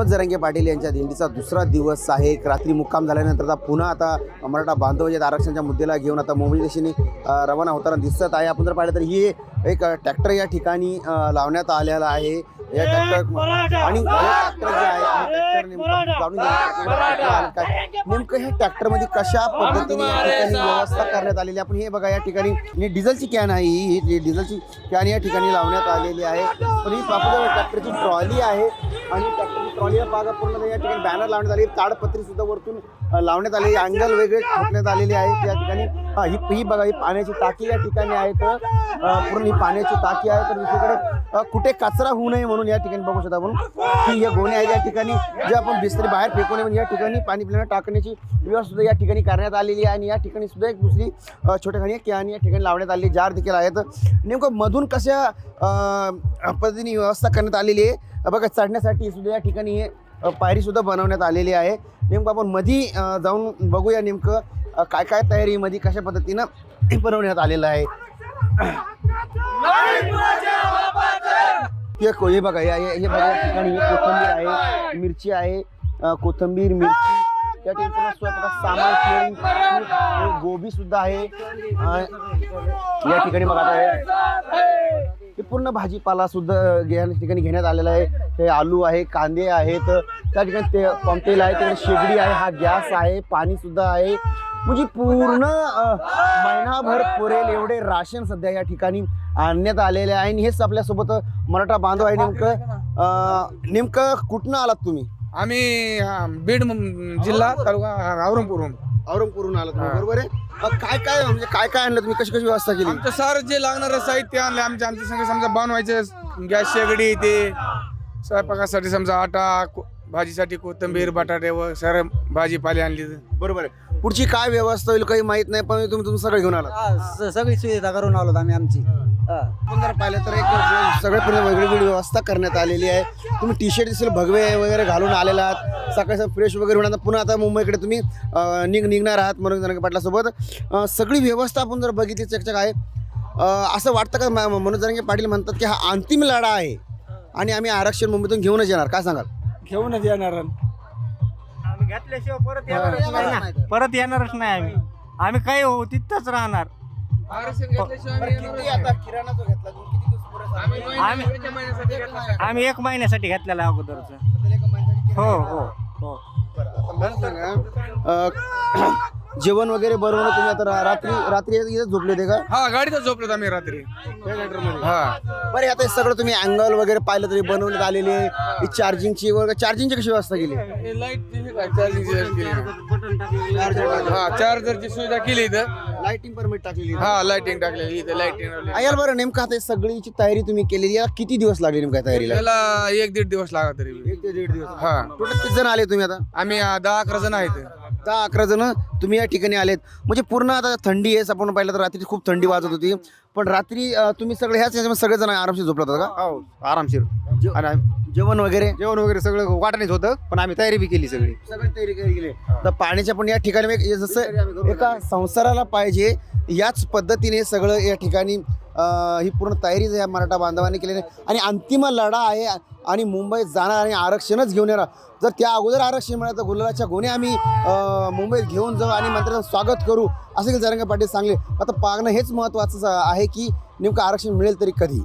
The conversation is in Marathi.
मनोज जरांगे पाटील यांच्या दिंडीचा दुसरा दिवस आहे. एक रात्री मुक्काम झाल्यानंतर आता पुन्हा आता मराठा बांधव जे आरक्षणाच्या मुद्द्याला घेऊन आता मुंबई दिशेने रवाना होताना दिसत आहे. आपण जर पाहिलं तर ही एक ट्रॅक्टर या ठिकाणी लावण्यात आलेला आहे. या ट्रॅक्टर आणि हे हे नेमकं ह्या ट्रॅक्टरमध्ये कशा पद्धतीने व्यवस्था करण्यात आलेली आहे. आपण हे बघा या ठिकाणी ही डिझेलची कॅन आहे ही. ही डिझेलची कॅन या ठिकाणी लावण्यात आलेली आहे. पण ही ट्रॅक्टरची ट्रॉली आहे. आणि ट्रॅक्टरची ट्रॉली बागा पूर्ण या ठिकाणी बॅनर लावण्यात आली. ताडपत्री सुद्धा वरतून लावण्यात आलेली अँगल वेगळे ठोकण्यात आलेले आहेत. या ठिकाणी हा, ही ही बघा ही पाण्याची टाकी या ठिकाणी आहे. तर पूर्ण ही पाण्याची टाकी आहे. तर दुसरीकडे कुठे कचरा होऊ नये म्हणून या ठिकाणी बघू शकता आपण. की हे गोणे आहेत या ठिकाणी. जे आपण बिस्तरी बाहेर फेकू नये म्हणजे या ठिकाणी पाणी पिण्याला टाकण्याची व्यवस्था सुद्धा या ठिकाणी करण्यात आलेली आहे. आणि या ठिकाणी सुद्धा एक दुसरी छोट्या खाणी कॅन या ठिकाणी लावण्यात आलेली जार देखील आहेत. नेमकं मधून कशा पद्धतीने व्यवस्था करण्यात आलेली आहे? बघा चढण्यासाठी सुद्धा या ठिकाणी हे पायरी सुद्धा बनवण्यात आलेली आहे. नेमकं आपण मधी जाऊन बघूया नेमकं काय काय तयारी मध्ये कशा पद्धतीनं हे बनवण्यात आलेलं आहे. हे बघा या- हे बघा ठिकाणी कोथंबीर आहे मिरची आहे कोथंबीर कोथिंबीर मिरची. त्या ठिकाणी सामान गोबी सुद्धा आहे. या ठिकाणी बघा संपूर्ण पूर्ण भाजीपाला सुद्धा या ठिकाणी घेण्यात आलेला आहे. हे आलू आहे कांदे आहेत. त्या ठिकाणी ते पंपेल आहे तिकडे शेगडी आहे हा गॅस आहे पाणी सुद्धा आहे. म्हणजे पूर्ण महिनाभर पुरेल एवढे राशन सध्या या ठिकाणी आणण्यात आलेले आहे. आणि हेच आपल्यासोबत मराठा बांधव आहे नेमकं नेमकं कुठनं आलात तुम्ही? आम्ही हा, बीड जिल्हा तालुका औरंगपूरहून. औरंगपूरहून औरंगपुरून आलात तुम्ही. बरोबर आहे? अ, काय काय म्हणजे काय काय आणलं तुम्ही? कशी कशी व्यवस्था केली? आमचं सारं जे लागणारं साहित्य आणलं आमच्या आमच्या संग समजा बनवायचं गॅस शेगडी ते स्वयंपाकासाठी समजा आटा को- भाजीसाठी कोथिंबीर बटाटे व सारं भाजीपाले आणली. बरोबर आहे. पुढची काय व्यवस्था होईल काही माहीत नाही पण तुम्ही तुम्ही सगळं घेऊन आलात. हा, स- सगळी सुविधा करून आलो आम्ही आमची. आपण जर पाहिलं तर एक सगळ्या पूर्ण वेगळी वेगळी व्यवस्था करण्यात आलेली आहे. तुम्ही टी शर्ट दिसेल भगवे वगैरे घालून आलेला आहात. सकाळी सकाळी फ्रेश वगैरे होणार पुन्हा आता मुंबईकडे तुम्ही निघ निघणार आहात मनोज जरांगे पाटलासोबत सगळी व्यवस्था आपण जर बघितली चकचक आहे. असं वाटतं का म- मनोज जरांगे पाटील म्हणतात की हा अंतिम लढा आहे. आणि आम्ही आरक्षण मुंबईतून घेऊनच येणार. काय सांगाल? घेऊनच येणार. आम्ही घेतल्याशिवाय येणारच नाही. आम्ही हो एक महिन्यासाठी घेतलेला अगोदरच. हो हो हो. आता मला सांगा अं, जेवण वगैरे बनवणं तुम्ही आता रा- रात्री रात्री इथं झोपले होते का? हा गाडीतच झोपलोत आम्ही रात्री. हा. बरं आता हे सगळं तुम्ही अँगल वगैरे पाहिलं तरी बनवण्यात आलेले ही. चार्जिंगची वगैरे चार्जिंगची कशी व्यवस्था केली? हा चार्जरची सुविधा केली इथं. लाइटिंग परमिट टाकलेली हा लाइटिंग टाकलेली इथं लाइटिंग आयाल बरं नेमकं आता सगळीची तयारी तुम्ही केलेली याला किती दिवस लागले नेमक्या तयारीला? त्याला एक दीड दिवस लागला तरी. एक ते दीड दिवस. हा. टोटल किती जण आले तुम्ही आता? आम्ही अं, दहा अकरा जण आहेत. दहा अकरा जण तुम्ही या ठिकाणी आलेत. म्हणजे पूर्ण आता थंडी आहे आपण पाहिलं तर रात्री खूप थंडी वाजत होती. पण रात्री अं, तुम्ही सगळे ह्याच याच्यामध्ये सगळेजण आरामशीर झोपला होता का? हो आरामशीर. जेवण वगैरे? जेवण वगैरे सगळं वाटणीच होतं पण आम्ही तयारी बी केली सगळी. सगळी तयारी केली गेली तर पाण्याच्या पण या ठिकाणी एक- जसं एका संसाराला पाहिजे याच पद्धतीने सगळं या ठिकाणी अं, ही पूर्ण तयारी या मराठा बांधवांनी केलेली आहे आणि अंतिम लढा आहे आणि मुंबईत जाणार आणि आरक्षणच घेऊन येणार. जर त्या अगोदर आरक्षण मिळालं तर गुलालाच्या गुन्हे आम्ही अं, मुंबईत घेऊन जाऊ आणि मंत्र्यांचं स्वागत करू असं की जरंगे पाटील सांगले. आता पागणं हेच महत्त्वाचं आहे की नेमकं आरक्षण मिळेल तरी कधी?